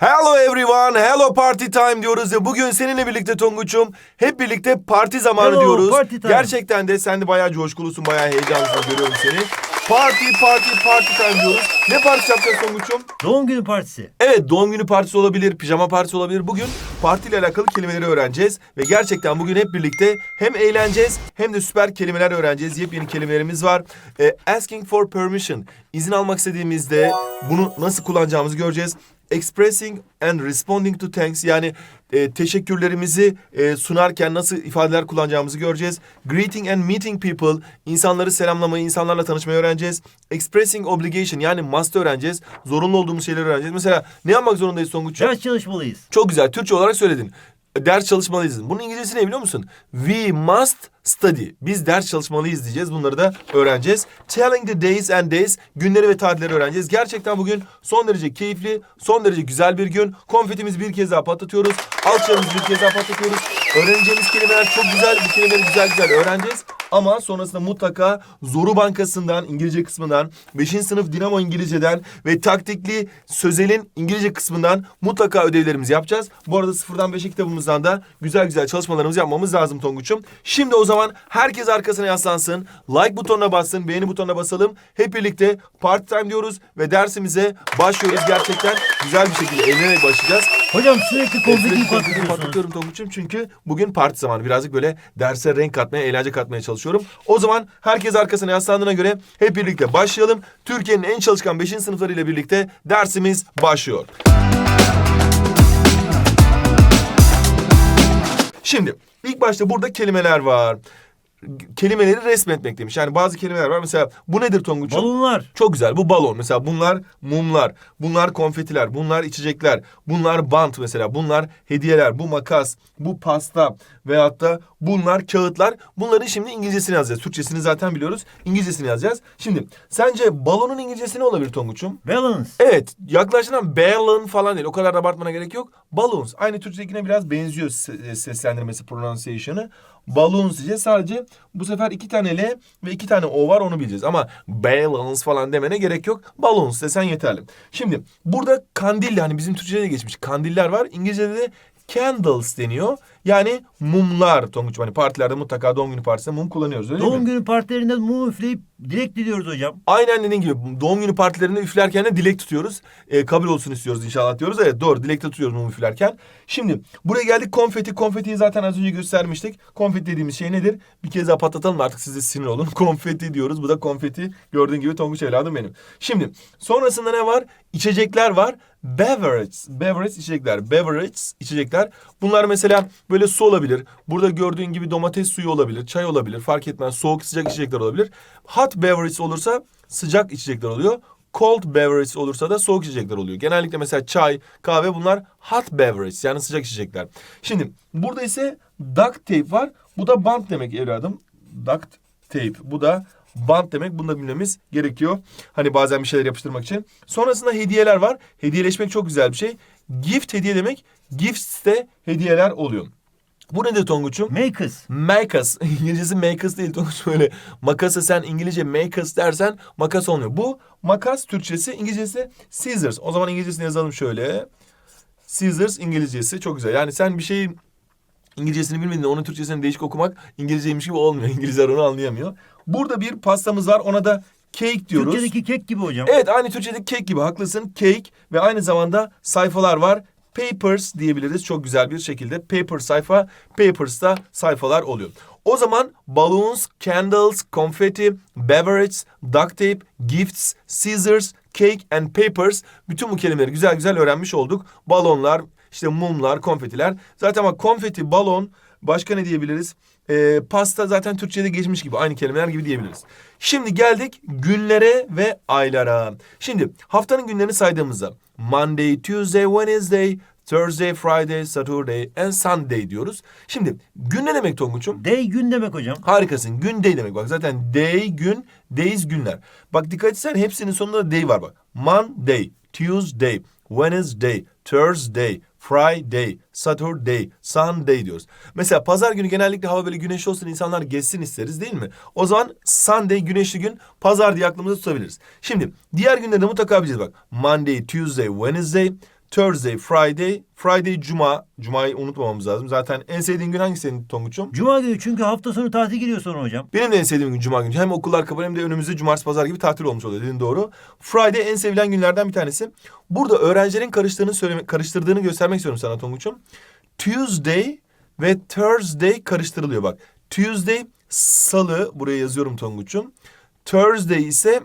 Hello everyone, hello party time diyoruz ya bugün seninle birlikte Tonguç'um hep birlikte parti zamanı Hello, diyoruz. party time. Gerçekten de sen de bayağı coşkulusun, bayağı heyecanlısın görüyorum seni. Party, party, party time diyoruz. Ne partisi yapacağız Tonguç'um? Doğum günü partisi. Evet doğum günü partisi olabilir, pijama partisi olabilir. Bugün partiyle alakalı kelimeleri öğreneceğiz. Ve gerçekten bugün hep birlikte hem eğleneceğiz hem de süper kelimeler öğreneceğiz. Yepyeni kelimelerimiz var. Ee, asking for permission. İzin almak istediğimizde bunu nasıl kullanacağımızı göreceğiz. Expressing and responding to thanks yani e, teşekkürlerimizi e, sunarken nasıl ifadeler kullanacağımızı göreceğiz. Greeting and meeting people insanları selamlamayı, insanlarla tanışmayı öğreneceğiz. Expressing obligation yani must öğreneceğiz. Zorunlu olduğumuz şeyleri öğreneceğiz. Mesela ne yapmak zorundayız Tonguç'um? Ders çalışmalıyız. Çok güzel. Türkçe olarak söyledin. Ders çalışmalıyız. Bunun İngilizcesi ne biliyor musun? We must study. Biz ders çalışmalıyız diyeceğiz. Bunları da öğreneceğiz. Telling the days and days. Günleri ve tarihleri öğreneceğiz. Gerçekten bugün son derece keyifli, son derece güzel bir gün. Konfetimizi bir kez daha patlatıyoruz. Alçağımızı bir kez daha patlatıyoruz. Öğreneceğimiz kelimeler çok güzel. Bu kelimeleri güzel güzel öğreneceğiz. Ama sonrasında mutlaka Zoru Bankası'ndan, İngilizce kısmından, 5. sınıf Dinamo İngilizce'den ve taktikli Sözel'in İngilizce kısmından mutlaka ödevlerimizi yapacağız. Bu arada sıfırdan 5'e kitabımızdan da güzel güzel çalışmalarımızı yapmamız lazım Tonguç'um. Şimdi o zaman herkes arkasına yaslansın, like butonuna bassın, beğeni butonuna basalım. Hep birlikte part time diyoruz ve dersimize başlıyoruz. Gerçekten güzel bir şekilde eğlenerek başlayacağız. Hocam sürekli konfeti patlatıyorsunuz. patlatıyorum Tonguç'um çünkü bugün parti zamanı. Birazcık böyle derse renk katmaya, eğlence katmaya çalışıyorum. O zaman herkes arkasına yaslandığına göre hep birlikte başlayalım. Türkiye'nin en çalışkan 5. sınıflarıyla birlikte dersimiz başlıyor. Şimdi ilk başta burada kelimeler var. Kelimeleri resmetmek demiş. Yani bazı kelimeler var. Mesela bu nedir Tonguç'um? Balonlar. Çok güzel. Bu balon. Mesela bunlar mumlar. Bunlar konfetiler. Bunlar içecekler. Bunlar bant mesela. Bunlar hediyeler. Bu makas. Bu pasta. Veyahut da bunlar kağıtlar. Bunların şimdi İngilizcesini yazacağız. Türkçesini zaten biliyoruz. İngilizcesini yazacağız. Şimdi sence balonun İngilizcesi ne olabilir Tonguç'um? Balance. Evet. Yaklaşılan balloon falan değil. O kadar da abartmana gerek yok. Balloons. Aynı Türkçedekine biraz benziyor se- seslendirmesi, pronunciation'ı. Balloons diyeceğiz. Sadece bu sefer iki tane L ve iki tane O var onu bileceğiz. Ama balloons falan demene gerek yok. Balloons desen yeterli. Şimdi burada kandil hani bizim Türkçe'de de geçmiş. Kandiller var. İngilizce'de de candles deniyor. Yani mumlar Tonguç'um. Hani partilerde mutlaka doğum günü partisinde mum kullanıyoruz öyle Doğum mi? günü partilerinde mum üfleyip dilek diliyoruz hocam. Aynen dediğin gibi doğum günü partilerinde üflerken de dilek tutuyoruz. Ee, kabul olsun istiyoruz inşallah diyoruz. Evet doğru dilekte tutuyoruz mum üflerken. Şimdi buraya geldik konfeti. Konfetiyi zaten az önce göstermiştik. Konfeti dediğimiz şey nedir? Bir kez daha patlatalım artık siz de sinir olun. Konfeti diyoruz. Bu da konfeti. Gördüğün gibi Tonguç evladım benim. Şimdi sonrasında ne var? İçecekler var. Beverage. Beverage içecekler. Beverage içecekler. Bunlar mesela böyle su olabilir. Burada gördüğün gibi domates suyu olabilir. Çay olabilir. Fark etmez. Soğuk sıcak içecekler olabilir. Hot beverage olursa sıcak içecekler oluyor. Cold beverage olursa da soğuk içecekler oluyor. Genellikle mesela çay, kahve bunlar hot beverage yani sıcak içecekler. Şimdi burada ise duct tape var. Bu da bant demek evladım. Duct tape. Bu da bant demek. Bunu da bilmemiz gerekiyor. Hani bazen bir şeyler yapıştırmak için. Sonrasında hediyeler var. Hediyeleşmek çok güzel bir şey. Gift hediye demek. Gifts de hediyeler oluyor. Bu nedir Tonguç'um? Make us. Make us. İngilizcesi make us değil. Tonguç böyle makası sen İngilizce make us dersen makas olmuyor. Bu makas Türkçesi, İngilizcesi scissors. O zaman İngilizcesini yazalım şöyle. Scissors İngilizcesi çok güzel. Yani sen bir şeyin İngilizcesini bilmediğinde onun Türkçesini değişik okumak İngilizceymiş gibi olmuyor. İngilizler onu anlayamıyor. Burada bir pastamız var. Ona da cake diyoruz. Türkçedeki kek gibi hocam. Evet aynı Türkçedeki cake gibi haklısın. Cake ve aynı zamanda sayfalar var. Papers diyebiliriz çok güzel bir şekilde. Paper sayfa, papers'ta sayfalar oluyor. O zaman balloons, candles, confetti, beverage, duct tape, gifts, scissors, cake and papers. Bütün bu kelimeleri güzel güzel öğrenmiş olduk. Balonlar, işte mumlar, konfetiler. Zaten bak konfeti, balon, başka ne diyebiliriz? Ee, pasta zaten Türkçe'de geçmiş gibi aynı kelimeler gibi diyebiliriz. Şimdi geldik günlere ve aylara. Şimdi haftanın günlerini saydığımızda Monday, Tuesday, Wednesday, Thursday, Friday, Saturday and Sunday diyoruz. Şimdi gün ne demek Tonguç'um? Day gün demek hocam. Harikasın. Gün day demek bak. Zaten day gün, days günler. Bak dikkat etsen hepsinin sonunda da day var bak. Monday, Tuesday, Wednesday, Thursday, Friday, Saturday, Sunday diyoruz. Mesela pazar günü genellikle hava böyle güneşli olsun insanlar gezsin isteriz değil mi? O zaman Sunday güneşli gün pazar diye aklımızda tutabiliriz. Şimdi diğer günleri de mutlaka bileceğiz bak. Monday, Tuesday, Wednesday, Thursday, Friday. Friday Cuma. Cuma'yı unutmamamız lazım. Zaten en sevdiğin gün hangisi senin Tonguç'um? Cuma günü çünkü hafta sonu tatil giriyor sonra hocam. Benim de en sevdiğim gün Cuma günü. Hem okullar kapalı hem de önümüzde cumartesi pazar gibi tatil olmuş oluyor dediğin doğru. Friday en sevilen günlerden bir tanesi. Burada öğrencilerin karıştığını söyleme, karıştırdığını göstermek istiyorum sana Tonguç'um. Tuesday ve Thursday karıştırılıyor bak. Tuesday salı buraya yazıyorum Tonguç'um. Thursday ise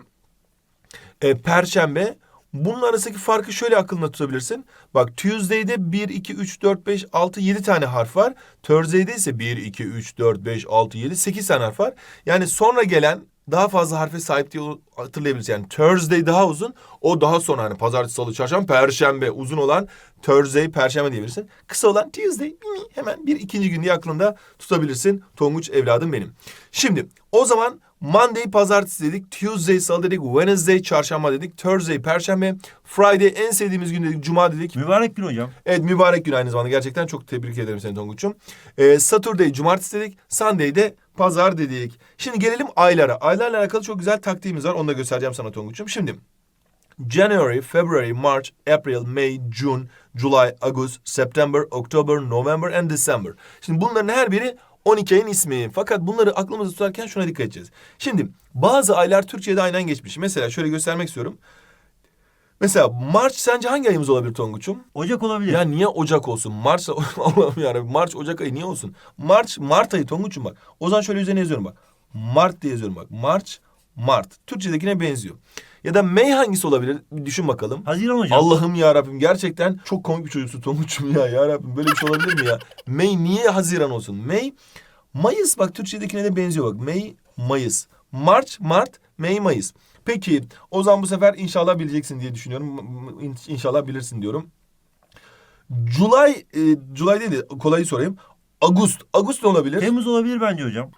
e, perşembe. Bunun arasındaki farkı şöyle aklında tutabilirsin. Bak Tuesday'de 1, 2, 3, 4, 5, 6, 7 tane harf var. Thursday'de ise 1, 2, 3, 4, 5, 6, 7, 8 tane harf var. Yani sonra gelen daha fazla harfe sahip diye hatırlayabilirsin. Yani Thursday daha uzun. O daha sonra hani pazartesi, salı, çarşamba, perşembe uzun olan Thursday, perşembe diyebilirsin. Kısa olan Tuesday hemen bir ikinci gün diye aklında tutabilirsin. Tonguç evladım benim. Şimdi o zaman Monday pazartesi dedik, Tuesday salı dedik, Wednesday çarşamba dedik, Thursday perşembe, Friday en sevdiğimiz gün dedik, cuma dedik. Mübarek gün hocam. Evet mübarek gün aynı zamanda gerçekten çok tebrik ederim seni Tonguç'um. Ee, Saturday cumartesi dedik, Sunday de pazar dedik. Şimdi gelelim aylara. Aylarla alakalı çok güzel taktiğimiz var onu da göstereceğim sana Tonguç'um. Şimdi January, February, March, April, May, June, July, August, September, October, November and December. Şimdi bunların her biri 12 ayın ismi. Fakat bunları aklımızda tutarken şuna dikkat edeceğiz. Şimdi bazı aylar Türkçe'de aynen geçmiş. Mesela şöyle göstermek istiyorum. Mesela March sence hangi ayımız olabilir Tonguç'um? Ocak olabilir. Ya niye Ocak olsun? Mart Allah'ım yarabbim Mart Ocak ayı niye olsun? Mart Mart ayı Tonguç'um bak. O zaman şöyle üzerine yazıyorum bak. Mart diye yazıyorum bak. March Mart. Türkçedekine benziyor. Ya da May hangisi olabilir? Bir düşün bakalım. Haziran hocam. Allah'ım ya Rabbim gerçekten çok komik bir çocuksun Tonguç'um ya. Ya Rabbim böyle bir şey olabilir mi ya? May niye Haziran olsun? May Mayıs bak Türkçedekine de benziyor bak. May Mayıs. March Mart May Mayıs. Peki o zaman bu sefer inşallah bileceksin diye düşünüyorum. İnşallah bilirsin diyorum. July, e, July değil de kolayı sorayım. Ağustos. Ağustos ne olabilir? Temmuz olabilir bence hocam.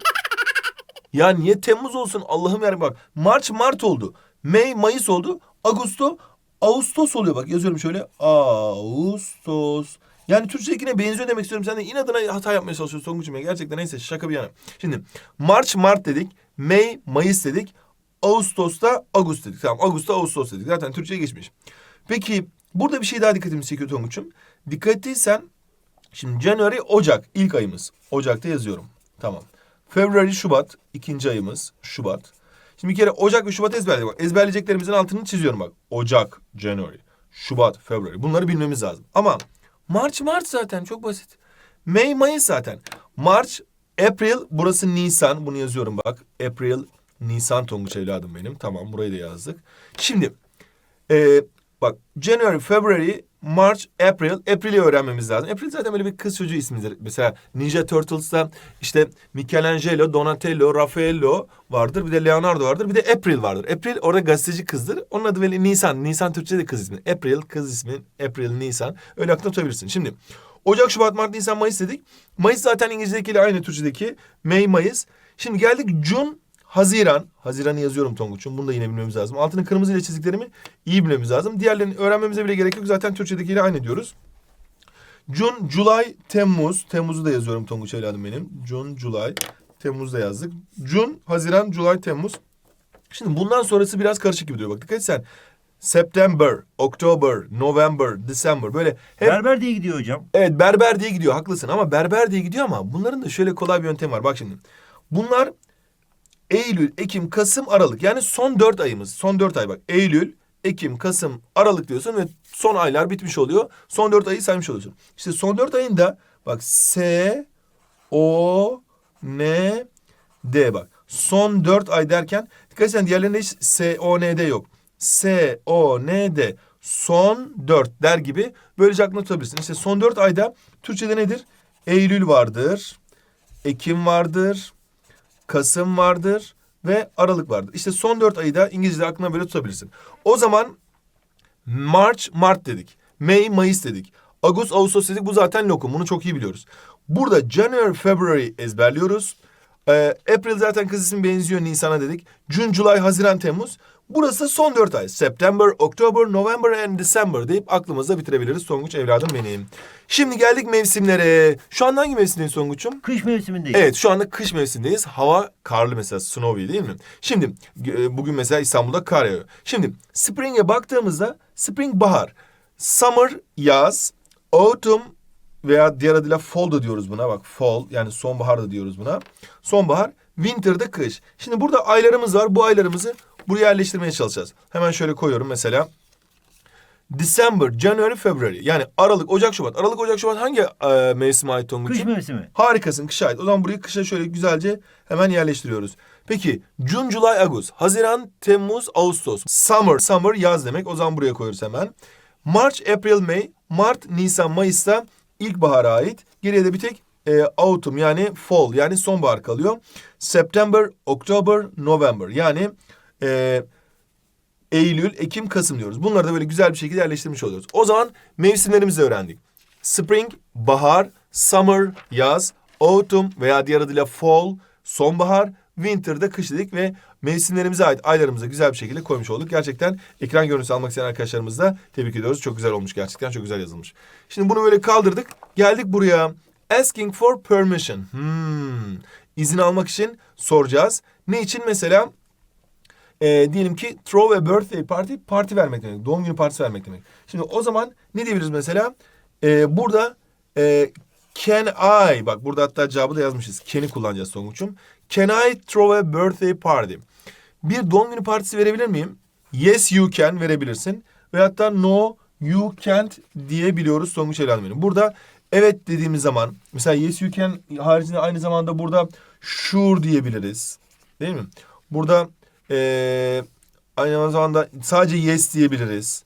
Ya niye Temmuz olsun Allah'ım yarabbim bak. Mart Mart oldu. May Mayıs oldu. Ağustos Ağustos oluyor bak yazıyorum şöyle. Ağustos. Yani Türkçedekine benziyor demek istiyorum. Sen de inadına hata yapmaya çalışıyorsun Tonguç'um ya. Gerçekten neyse şaka bir yana. Şimdi March Mart dedik. May Mayıs dedik. Ağustos'ta Ağustos dedik. Tamam Ağustos Ağustos dedik. Zaten Türkçe'ye geçmiş. Peki burada bir şey daha dikkatimi çekiyor Tonguç'um. Dikkat ettiysen şimdi January Ocak ilk ayımız. Ocak'ta yazıyorum. Tamam. February Şubat ikinci ayımız Şubat. Şimdi bir kere Ocak ve Şubat ezberledik. Bak ezberleyeceklerimizin altını çiziyorum bak. Ocak, January, Şubat, February. Bunları bilmemiz lazım. Ama March, Mart zaten çok basit. May, Mayıs zaten. March, April, burası Nisan. Bunu yazıyorum bak. April, Nisan Tonguç evladım benim. Tamam burayı da yazdık. Şimdi ee, bak January, February, March, April. April'i öğrenmemiz lazım. April zaten böyle bir kız çocuğu ismidir. Mesela Ninja Turtles'ta işte Michelangelo, Donatello, Raffaello vardır. Bir de Leonardo vardır. Bir de April vardır. April orada gazeteci kızdır. Onun adı böyle Nisan. Nisan Türkçe'de kız ismi. April kız ismi. April, Nisan. Öyle aklına tutabilirsin. Şimdi Ocak, Şubat, Mart, Nisan, Mayıs dedik. Mayıs zaten İngilizcedekiyle aynı Türkçedeki. May, Mayıs. Şimdi geldik June, Haziran. Haziran'ı yazıyorum Tonguç'um. Bunu da yine bilmemiz lazım. Altını kırmızıyla çizdiklerimi iyi bilmemiz lazım. Diğerlerini öğrenmemize bile gerek yok. Zaten Türkçedekiyle aynı diyoruz. June, July, Temmuz. Temmuz'u da yazıyorum Tonguç evladım benim. June, July. Temmuz'da yazdık. June, Haziran, July, Temmuz. Şimdi bundan sonrası biraz karışık gibi duruyor. Bak dikkat et sen. September, October, November, December böyle hep Berber diye gidiyor hocam. Evet berber diye gidiyor haklısın ama berber diye gidiyor ama bunların da şöyle kolay bir yöntemi var. Bak şimdi bunlar Eylül, Ekim, Kasım, Aralık yani son dört ayımız. Son dört ay bak Eylül, Ekim, Kasım, Aralık diyorsun ve son aylar bitmiş oluyor. Son dört ayı saymış oluyorsun. İşte son dört ayında bak S, O, N, D bak. Son dört ay derken dikkat etsen diğerlerinde hiç S, O, N, D yok. S, O, N, D. Son dört der gibi böylece aklına tutabilirsin. İşte son dört ayda Türkçe'de nedir? Eylül vardır, Ekim vardır, Kasım vardır ve Aralık vardır. İşte son dört ayı da İngilizce aklına böyle tutabilirsin. O zaman March, Mart dedik. May, Mayıs dedik. Ağustos, Ağustos dedik. Bu zaten lokum. Bunu çok iyi biliyoruz. Burada January, February ezberliyoruz. Ee, April zaten kız ismi benziyor Nisan'a dedik. June, July, Haziran, Temmuz. Burası son dört ay. September, October, November and December deyip aklımızda bitirebiliriz. Songuç evladım benim. Şimdi geldik mevsimlere. Şu an hangi mevsimdeyiz Songuç'um? Kış mevsimindeyiz. Evet şu anda kış mevsimindeyiz. Hava karlı mesela snowy değil mi? Şimdi e, bugün mesela İstanbul'da kar yağıyor. Şimdi spring'e baktığımızda spring bahar. Summer yaz, autumn veya diğer adıyla fall da diyoruz buna. Bak fall yani sonbahar da diyoruz buna. Sonbahar, winter da kış. Şimdi burada aylarımız var. Bu aylarımızı buraya yerleştirmeye çalışacağız. Hemen şöyle koyuyorum mesela. December, January, February. Yani Aralık, Ocak, Şubat. Aralık, Ocak, Şubat hangi e, mevsime ait Tonguç'um? Kış mevsimi. Harikasın kışa ait. O zaman burayı kışa şöyle güzelce hemen yerleştiriyoruz. Peki June, July, Ağustos. Haziran, Temmuz, Ağustos. Summer. Summer yaz demek. O zaman buraya koyuyoruz hemen. March, April, May. Mart, Nisan, Mayıs'ta ilkbahara ait. Geriye de bir tek e, autumn yani fall yani sonbahar kalıyor. September, October, November yani e, Eylül, Ekim, Kasım diyoruz. Bunları da böyle güzel bir şekilde yerleştirmiş oluyoruz. O zaman mevsimlerimizi öğrendik. Spring, bahar, summer, yaz, autumn veya diğer adıyla fall, sonbahar, winter da kış dedik ve mevsimlerimize ait aylarımıza güzel bir şekilde koymuş olduk. Gerçekten ekran görüntüsü almak isteyen arkadaşlarımız da tebrik ediyoruz. Çok güzel olmuş gerçekten çok güzel yazılmış. Şimdi bunu böyle kaldırdık. Geldik buraya. Asking for permission. Hmm. İzin almak için soracağız. Ne için mesela? E, diyelim ki throw a birthday party, parti vermek demek. Doğum günü partisi vermek demek. Şimdi o zaman ne diyebiliriz mesela? E, burada e, can I, bak burada hatta cevabı da yazmışız. Can'i kullanacağız Tonguç'um. Can I throw a birthday party? Bir doğum günü partisi verebilir miyim? Yes you can verebilirsin. Ve hatta no you can't diyebiliyoruz Tonguç Elhan'ın. Burada evet dediğimiz zaman mesela yes you can haricinde aynı zamanda burada sure diyebiliriz. Değil mi? Burada ee, aynı zamanda sadece yes diyebiliriz.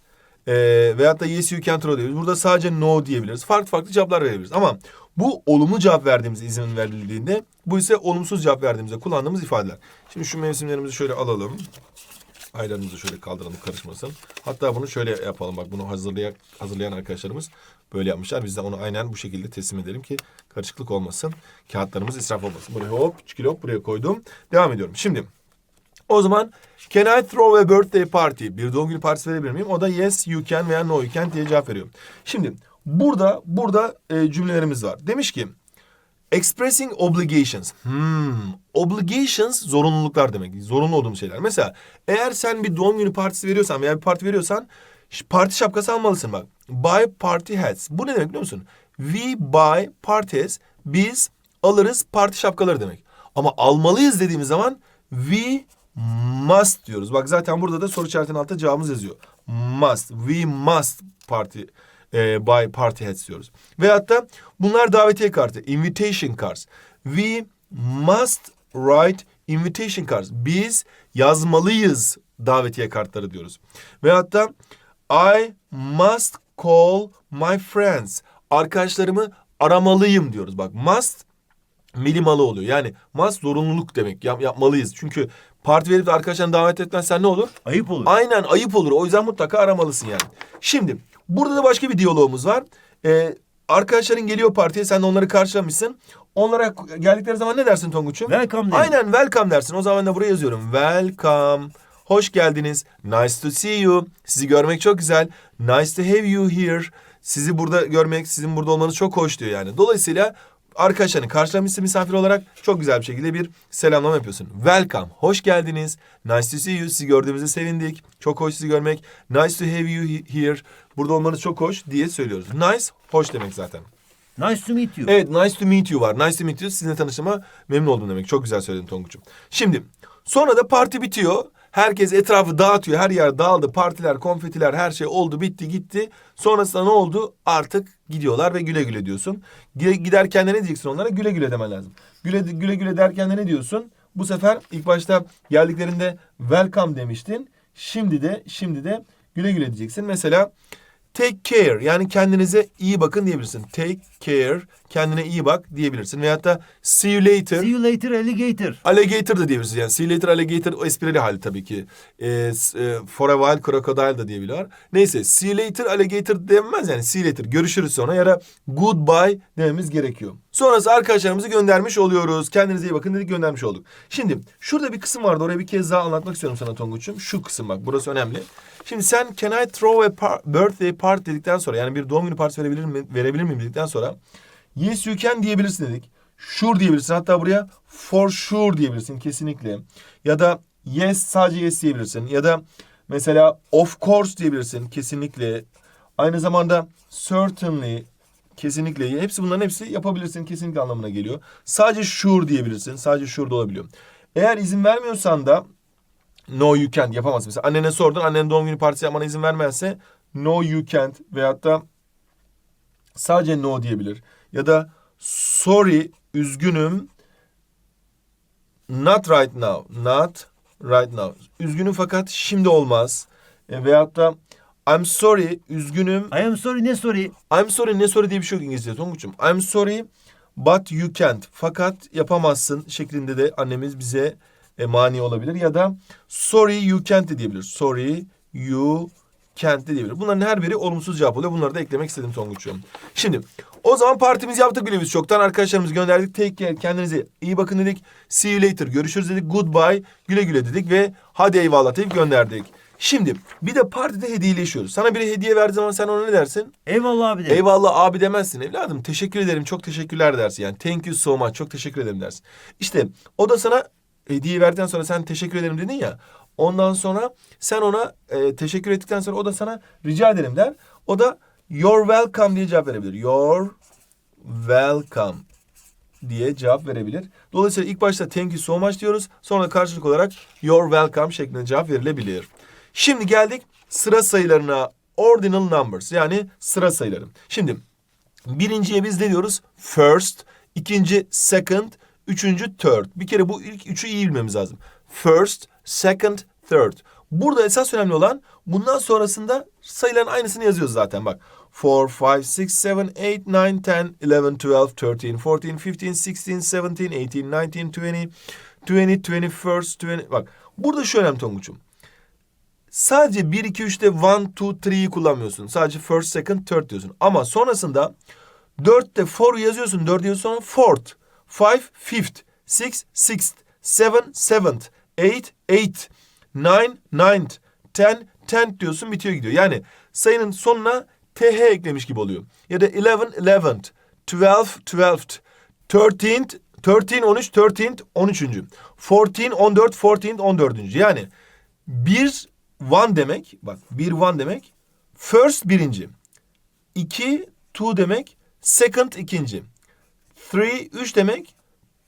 Ee, veyahut da yes you can throw diyebiliriz. Burada sadece no diyebiliriz. Farklı farklı cevaplar verebiliriz. Ama bu olumlu cevap verdiğimiz izin verildiğinde bu ise olumsuz cevap verdiğimizde kullandığımız ifadeler. Şimdi şu mevsimlerimizi şöyle alalım. Aylarımızı şöyle kaldıralım karışmasın. Hatta bunu şöyle yapalım bak bunu hazırlayan, hazırlayan arkadaşlarımız böyle yapmışlar. Biz de onu aynen bu şekilde teslim edelim ki karışıklık olmasın. Kağıtlarımız israf olmasın. Buraya hop çikili hop buraya koydum. Devam ediyorum. Şimdi o zaman can I throw a birthday party? Bir doğum günü partisi verebilir miyim? O da yes you can veya no you can diye cevap veriyorum. Şimdi burada burada e, cümlelerimiz var. Demiş ki expressing obligations. Hmm, obligations zorunluluklar demek. Zorunlu olduğum şeyler. Mesela eğer sen bir doğum günü partisi veriyorsan veya bir parti veriyorsan parti şapkası almalısın bak. Buy party hats. Bu ne demek biliyor musun? We buy party hats. Biz alırız parti şapkaları demek. Ama almalıyız dediğimiz zaman we must diyoruz. Bak zaten burada da soru işaretinin altında cevabımız yazıyor. Must. We must party e, buy party hats diyoruz. Veyahut da bunlar davetiye kartı. Invitation cards. We must write invitation cards. Biz yazmalıyız davetiye kartları diyoruz. Veyahut da I must call my friends. Arkadaşlarımı aramalıyım diyoruz. Bak must milimalı oluyor. Yani must zorunluluk demek. Yap, yapmalıyız. Çünkü parti verip de arkadaşlarını davet etmezsen ne olur? Ayıp olur. Aynen ayıp olur. O yüzden mutlaka aramalısın yani. Şimdi burada da başka bir diyalogumuz var. Ee, arkadaşların geliyor partiye sen de onları karşılamışsın. Onlara geldikleri zaman ne dersin Tonguç'um? Welcome derim. Aynen welcome dersin. O zaman da buraya yazıyorum. Welcome. Hoş geldiniz. Nice to see you. Sizi görmek çok güzel. Nice to have you here. Sizi burada görmek, sizin burada olmanız çok hoş diyor yani. Dolayısıyla arkadaşlarını karşılamışsın misafir olarak çok güzel bir şekilde bir selamlama yapıyorsun. Welcome, hoş geldiniz. Nice to see you, sizi gördüğümüzde sevindik. Çok hoş sizi görmek. Nice to have you he- here. Burada olmanız çok hoş diye söylüyoruz. Nice, hoş demek zaten. Nice to meet you. Evet, nice to meet you var. Nice to meet you, sizinle tanıştığıma memnun oldum demek. Çok güzel söyledin Tonguç'um. Şimdi, sonra da parti bitiyor. Herkes etrafı dağıtıyor. Her yer dağıldı. Partiler, konfetiler, her şey oldu, bitti, gitti. Sonrasında ne oldu? Artık gidiyorlar ve güle güle diyorsun. Gide- Giderken de ne diyeceksin onlara? Güle güle demen lazım. Güle güle güle derken de ne diyorsun? Bu sefer ilk başta geldiklerinde welcome demiştin. Şimdi de şimdi de güle güle diyeceksin. Mesela Take care yani kendinize iyi bakın diyebilirsin. Take care kendine iyi bak diyebilirsin. Veyahut da see you later. See you later alligator. Alligator da diyebilirsin. Yani see you later alligator o esprili hali tabii ki. Ee, e, for a while crocodile da diyebiliyorlar. Neyse see you later alligator denmez yani see you later görüşürüz sonra ya da goodbye dememiz gerekiyor. Sonrası arkadaşlarımızı göndermiş oluyoruz. Kendinize iyi bakın dedik göndermiş olduk. Şimdi şurada bir kısım vardı orayı bir kez daha anlatmak istiyorum sana Tonguç'um. Şu kısım bak burası önemli. Şimdi sen can I throw a par- birthday party dedikten sonra yani bir doğum günü partisi verebilir mi verebilir miyim dedikten sonra yes you can diyebilirsin dedik. Sure diyebilirsin. Hatta buraya for sure diyebilirsin kesinlikle. Ya da yes sadece yes diyebilirsin. Ya da mesela of course diyebilirsin kesinlikle. Aynı zamanda certainly kesinlikle hepsi bunların hepsi yapabilirsin kesinlikle anlamına geliyor. Sadece sure diyebilirsin. Sadece sure da olabiliyor. Eğer izin vermiyorsan da no you can't yapamazsın. Mesela annene sordun annenin doğum günü partisi yapmana izin vermezse no you can't veyahut da sadece no diyebilir. Ya da sorry üzgünüm not right now. Not right now. Üzgünüm fakat şimdi olmaz. E, veyahut da I'm sorry üzgünüm I am sorry ne sorry? I'm sorry ne sorry diye bir şey yok İngilizce Tonguç'um. I'm sorry but you can't. Fakat yapamazsın şeklinde de annemiz bize e, mani olabilir. Ya da sorry you can't de diyebilir. Sorry you de diyebilir. Bunların her biri olumsuz cevap oluyor. Bunları da eklemek istedim Tonguç'um. Şimdi o zaman partimizi yaptık bile biz çoktan. Arkadaşlarımızı gönderdik. Take care. Kendinize iyi bakın dedik. See you later. Görüşürüz dedik. Goodbye. Güle güle dedik ve hadi eyvallah deyip gönderdik. Şimdi bir de partide hediyeleşiyoruz. Sana biri hediye verdiği zaman sen ona ne dersin? Eyvallah abi de. Eyvallah abi demezsin evladım. Teşekkür ederim çok teşekkürler dersin. Yani thank you so much çok teşekkür ederim dersin. İşte o da sana hediye verdikten sonra sen teşekkür ederim dedin ya. Ondan sonra sen ona e, teşekkür ettikten sonra o da sana rica ederim der. O da you're welcome diye cevap verebilir. You're welcome diye cevap verebilir. Dolayısıyla ilk başta thank you so much diyoruz. Sonra karşılık olarak you're welcome şeklinde cevap verilebilir. Şimdi geldik sıra sayılarına. Ordinal numbers yani sıra sayıları. Şimdi birinciye biz ne diyoruz? First, ikinci second, üçüncü third. Bir kere bu ilk üçü iyi bilmemiz lazım. First, second, third. Burada esas önemli olan bundan sonrasında sayıların aynısını yazıyoruz zaten bak. 4, 5, 6, 7, 8, 9, 10, 11, 12, 13, 14, 15, 16, 17, 18, 19, 20, 20, 21st, 20. Bak burada şu önemli Tonguç'um. Sadece 1, 2, 3'te 1, 2, 3'yi kullanmıyorsun. Sadece first, second, third diyorsun. Ama sonrasında 4'te 4 yazıyorsun. 4 yazıyorsun sonra fourth, five, fifth, six, sixth, seven, seventh, eight, eighth, nine, ninth, ten, tenth diyorsun bitiyor gidiyor. Yani sayının sonuna th eklemiş gibi oluyor. Ya da eleven, eleventh, twelve, twelfth, thirteenth, thirteen, on üç, thirteenth, on üçüncü. Fourteen, on dört, fourteenth, on dördüncü. Yani bir one demek, bak bir one demek, first birinci. İki, two demek, second ikinci. Three, üç demek,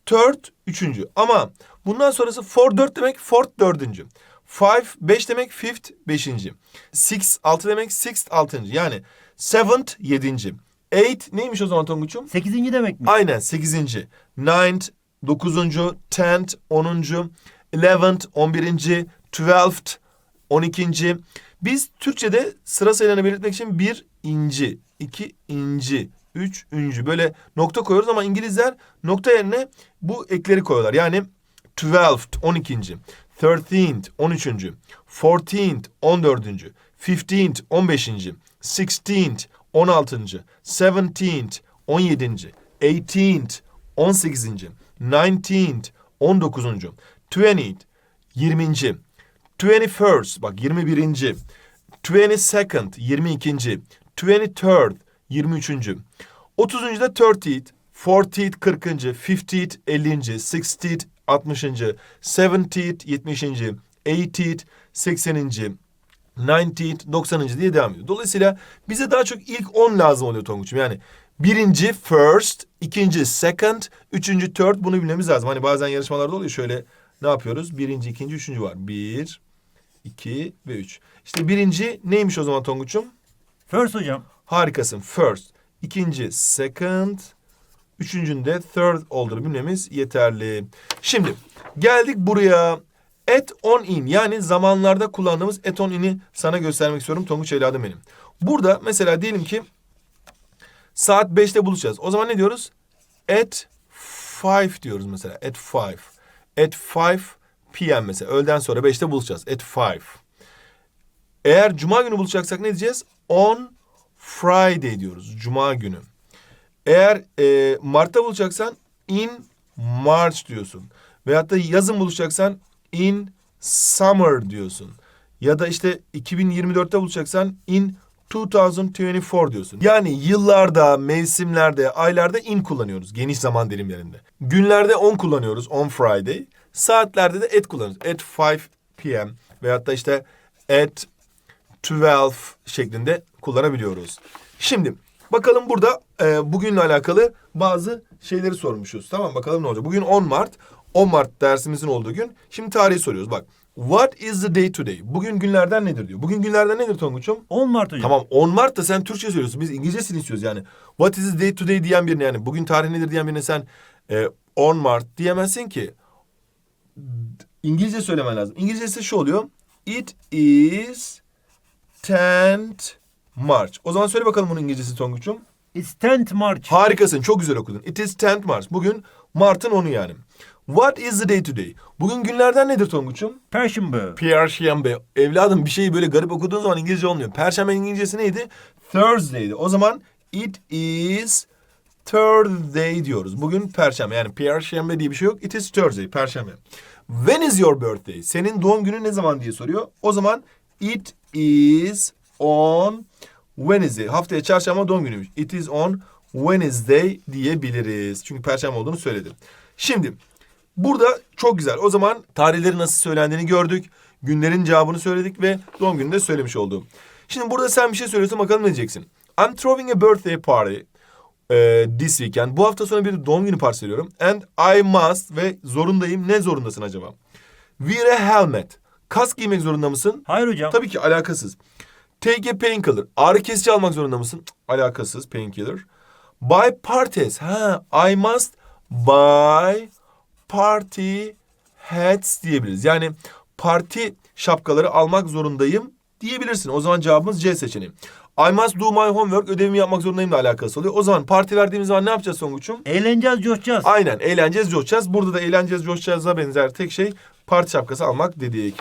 third üçüncü. Ama bundan sonrası four, dört demek, fourth dördüncü. Five, beş demek, fifth beşinci. Six, altı demek, sixth altıncı. Yani seventh yedinci. Eight neymiş o zaman Tonguç'um? Sekizinci demek mi? Aynen sekizinci. Ninth, dokuzuncu. Tenth, onuncu. Eleventh, on birinci. Twelfth, on ikinci. Biz Türkçe'de sıra sayılarını belirtmek için bir inci, iki inci, üç üncü böyle nokta koyuyoruz ama İngilizler nokta yerine bu ekleri koyuyorlar. Yani twelfth, on ikinci. Thirteenth, on üçüncü. Fourteenth, on dördüncü. Fifteenth, on beşinci. Sixteenth, on altıncı. Seventeenth, on yedinci. Eighteenth, on sekizinci. Nineteenth, on dokuzuncu. Twentieth, yirminci. Twenty first, bak yirmi birinci. Twenty second, yirmi ikinci. Twenty third, yirmi üçüncü. Otuzuncu da thirtieth. Fortieth, kırkıncı. Fiftieth, ellinci. Sixtieth, altmışıncı. Seventieth, yetmişinci. Eightieth, sekseninci. 90th, 90. diye devam ediyor. Dolayısıyla bize daha çok ilk 10 lazım oluyor Tonguç'um. Yani birinci first, ikinci second, üçüncü third bunu bilmemiz lazım. Hani bazen yarışmalarda oluyor şöyle ne yapıyoruz? Birinci, ikinci, üçüncü var. Bir, iki ve üç. İşte birinci neymiş o zaman Tonguç'um? First hocam. Harikasın. First. İkinci second. Üçüncünde third olduğunu bilmemiz yeterli. Şimdi geldik buraya. At on in yani zamanlarda kullandığımız at on in'i sana göstermek istiyorum Tonguç evladım benim. Burada mesela diyelim ki saat 5'te buluşacağız. O zaman ne diyoruz? At 5 diyoruz mesela. At 5. At 5 p.m. mesela. Öğleden sonra 5'te buluşacağız. At 5. Eğer cuma günü buluşacaksak ne diyeceğiz? On Friday diyoruz. Cuma günü. Eğer e, Mart'ta buluşacaksan in March diyorsun. Veyahut da yazın buluşacaksan in summer diyorsun. Ya da işte 2024'te buluşacaksan in 2024 diyorsun. Yani yıllarda, mevsimlerde, aylarda in kullanıyoruz geniş zaman dilimlerinde. Günlerde on kullanıyoruz on Friday. Saatlerde de at kullanıyoruz. At 5 p.m. veyahut da işte at 12 şeklinde kullanabiliyoruz. Şimdi bakalım burada e, bugünle alakalı bazı şeyleri sormuşuz. Tamam bakalım ne olacak. Bugün 10 Mart. 10 Mart dersimizin olduğu gün. Şimdi tarihi soruyoruz. Bak. What is the day today? Bugün günlerden nedir diyor. Bugün günlerden nedir Tonguç'um? 10 Mart hocam. Tamam 10 Mart'ta sen Türkçe söylüyorsun. Biz İngilizcesini istiyoruz yani. What is the day today diyen birine yani bugün tarih nedir diyen birine sen e, 10 Mart diyemezsin ki. İngilizce söylemen lazım. İngilizcesi şu oluyor. It is 10th March. O zaman söyle bakalım bunun İngilizcesi Tonguç'um. It's 10th March. Harikasın. Çok güzel okudun. It is 10th March. Bugün Mart'ın 10'u yani. What is the day today? Bugün günlerden nedir Tonguç'um? Perşembe. Perşembe. Evladım bir şeyi böyle garip okuduğun zaman İngilizce olmuyor. Perşembe İngilizcesi neydi? Thursday'di. O zaman it is Thursday diyoruz. Bugün Perşembe. Yani Perşembe diye bir şey yok. It is Thursday. Perşembe. When is your birthday? Senin doğum günün ne zaman diye soruyor. O zaman it is on Wednesday. Haftaya çarşamba doğum günüymüş. It is on Wednesday diyebiliriz. Çünkü perşembe olduğunu söyledim. Şimdi Burada çok güzel. O zaman tarihleri nasıl söylendiğini gördük. Günlerin cevabını söyledik ve doğum gününü de söylemiş oldum. Şimdi burada sen bir şey söylüyorsun bakalım ne diyeceksin. I'm throwing a birthday party eh, this weekend. Bu hafta sonu bir doğum günü partisi veriyorum. And I must ve zorundayım. Ne zorundasın acaba? Wear a helmet. Kask giymek zorunda mısın? Hayır hocam. Tabii ki alakasız. Take a painkiller. Ağrı kesici almak zorunda mısın? Cık, Alakasız painkiller. Buy parties. Ha, I must buy party hats diyebiliriz. Yani parti şapkaları almak zorundayım diyebilirsin. O zaman cevabımız C seçeneği. I must do my homework. Ödevimi yapmak zorundayım da alakası oluyor. O zaman parti verdiğimiz zaman ne yapacağız Songuç'um? Eğleneceğiz, coşacağız. Aynen eğleneceğiz, coşacağız. Burada da eğleneceğiz, coşacağız'a benzer tek şey parti şapkası almak dedik.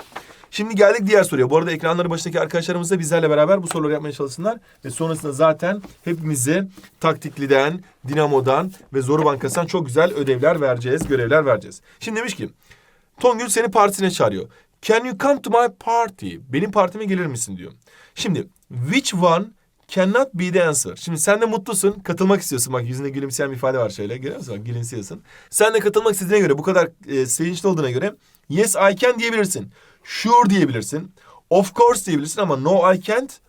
Şimdi geldik diğer soruya. Bu arada ekranları başındaki arkadaşlarımız da bizlerle beraber bu soruları yapmaya çalışsınlar. Ve sonrasında zaten hepimize Taktikli'den, Dinamo'dan ve Zoru Bankası'ndan çok güzel ödevler vereceğiz, görevler vereceğiz. Şimdi demiş ki, Tongül seni partisine çağırıyor. Can you come to my party? Benim partime gelir misin diyor. Şimdi which one cannot be the answer? Şimdi sen de mutlusun, katılmak istiyorsun. Bak yüzünde gülümseyen bir ifade var şöyle. Görüyor musun? Bak gülümsüyorsun. Sen de katılmak istediğine göre, bu kadar e, sevinçli olduğuna göre yes I can diyebilirsin. Sure diyebilirsin. Of course diyebilirsin ama no I can't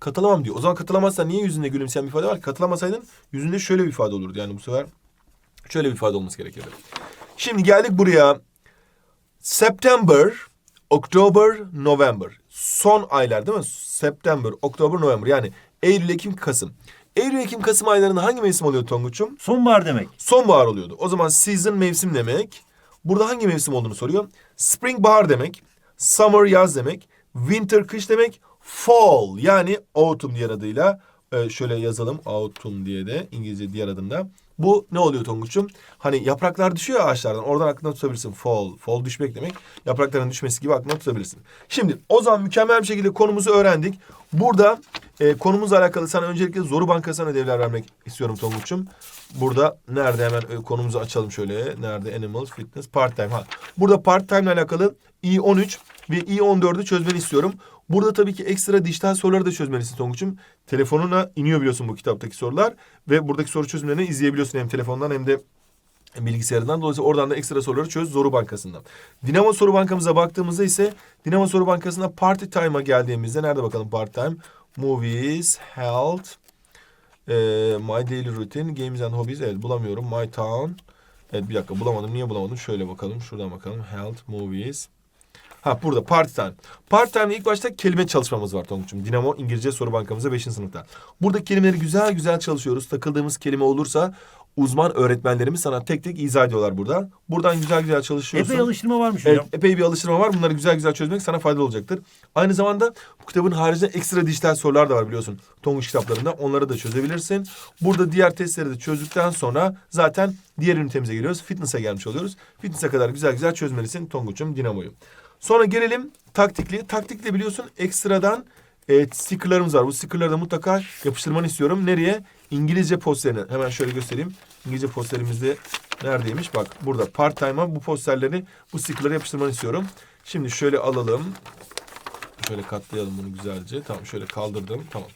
katılamam diyor. O zaman katılamazsan niye yüzünde gülümseyen bir ifade var? Katılamasaydın yüzünde şöyle bir ifade olurdu. Yani bu sefer şöyle bir ifade olması gerekirdi. Şimdi geldik buraya. September, October, November. Son aylar değil mi? September, October, November. Yani Eylül, Ekim, Kasım. Eylül, Ekim, Kasım aylarında hangi mevsim oluyor Tonguç'um? Sonbahar demek. Sonbahar oluyordu. O zaman season mevsim demek. Burada hangi mevsim olduğunu soruyor. Spring bahar demek. Summer yaz demek. Winter kış demek. Fall yani autumn diğer adıyla. e, şöyle yazalım autumn diye de İngilizce diğer adında. Bu ne oluyor Tonguç'um? Hani yapraklar düşüyor ağaçlardan. Oradan aklına tutabilirsin. Fall. Fall düşmek demek. Yaprakların düşmesi gibi aklına tutabilirsin. Şimdi o zaman mükemmel bir şekilde konumuzu öğrendik. Burada e, konumuzla alakalı sana öncelikle Zoru Bankası'na ödevler vermek istiyorum Tonguç'um. Burada nerede hemen e, konumuzu açalım şöyle. Nerede? Animals, Fitness, Part Time. Ha. Burada Part Time ile alakalı i13 ve i14'ü çözmeni istiyorum. Burada tabii ki ekstra dijital soruları da çözmelisin Tonguç'um. Telefonuna iniyor biliyorsun bu kitaptaki sorular. Ve buradaki soru çözümlerini izleyebiliyorsun hem telefondan hem de bilgisayarından. Dolayısıyla oradan da ekstra soruları çöz Zoru Bankası'ndan. Dinamo Soru Bankamıza baktığımızda ise Dinamo Soru Bankası'nda Party Time'a geldiğimizde nerede bakalım Part Time? Movies, Health, e, My Daily Routine, Games and Hobbies. Evet bulamıyorum. My Town. Evet bir dakika bulamadım. Niye bulamadım? Şöyle bakalım. Şuradan bakalım. Health, Movies. Ha burada part time. Part time'de ilk başta kelime çalışmamız var Tonguç'um. Dinamo İngilizce Soru Bankamızda 5. sınıfta. Burada kelimeleri güzel güzel çalışıyoruz. Takıldığımız kelime olursa uzman öğretmenlerimiz sana tek tek izah ediyorlar burada. Buradan güzel güzel çalışıyorsun. Epey alıştırma varmış Evet, hocam. epey bir alıştırma var. Bunları güzel güzel çözmek sana faydalı olacaktır. Aynı zamanda bu kitabın haricinde ekstra dijital sorular da var biliyorsun. Tonguç kitaplarında. Onları da çözebilirsin. Burada diğer testleri de çözdükten sonra zaten diğer ünitemize geliyoruz. Fitness'a gelmiş oluyoruz. Fitness'e kadar güzel güzel çözmelisin Tonguç'um Dinamo'yu. Sonra gelelim taktikli. Taktikle biliyorsun ekstradan e, stickerlarımız var. Bu stickerları da mutlaka yapıştırmanı istiyorum. Nereye? İngilizce posterine. Hemen şöyle göstereyim. İngilizce posterimizde neredeymiş? Bak burada part time'a bu posterleri, bu stickerları yapıştırmanı istiyorum. Şimdi şöyle alalım. Şöyle katlayalım bunu güzelce. Tamam şöyle kaldırdım. Tamam.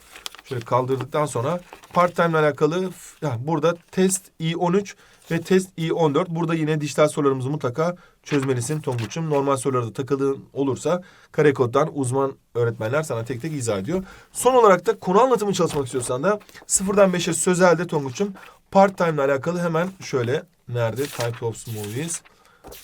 Şöyle kaldırdıktan sonra part time ile alakalı Ya burada test i13 ve test i14. Burada yine dijital sorularımızı mutlaka çözmelisin Tonguç'um. Normal sorularda takıldığın olursa kare koddan uzman öğretmenler sana tek tek izah ediyor. Son olarak da konu anlatımı çalışmak istiyorsan da sıfırdan 5'e sözelde Tonguç'um part time ile alakalı hemen şöyle nerede type of movies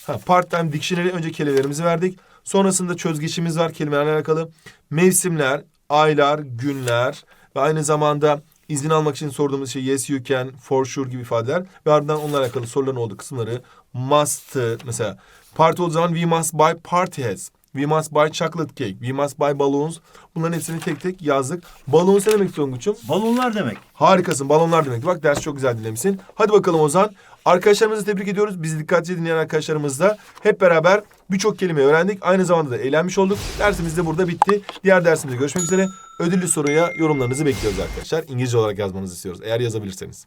Ha, part time dictionary önce kelimelerimizi verdik. Sonrasında çözgeçimiz var kelimelerle alakalı. Mevsimler, aylar, günler ve aynı zamanda izin almak için sorduğumuz şey yes you can, for sure gibi ifadeler. Ve ardından onunla alakalı soruların olduğu kısımları must mesela party olduğu zaman we must buy party hats. We must buy chocolate cake. We must buy balloons. Bunların hepsini tek tek yazdık. Balloons ne demek Tonguç'um? Balonlar demek. Harikasın. Balonlar demek. Bak ders çok güzel dinlemişsin. Hadi bakalım Ozan. Arkadaşlarımızı tebrik ediyoruz. Bizi dikkatli dinleyen arkadaşlarımızla hep beraber birçok kelime öğrendik. Aynı zamanda da eğlenmiş olduk. Dersimiz de burada bitti. Diğer dersimizde görüşmek üzere. Ödüllü soruya yorumlarınızı bekliyoruz arkadaşlar. İngilizce olarak yazmanızı istiyoruz. Eğer yazabilirseniz.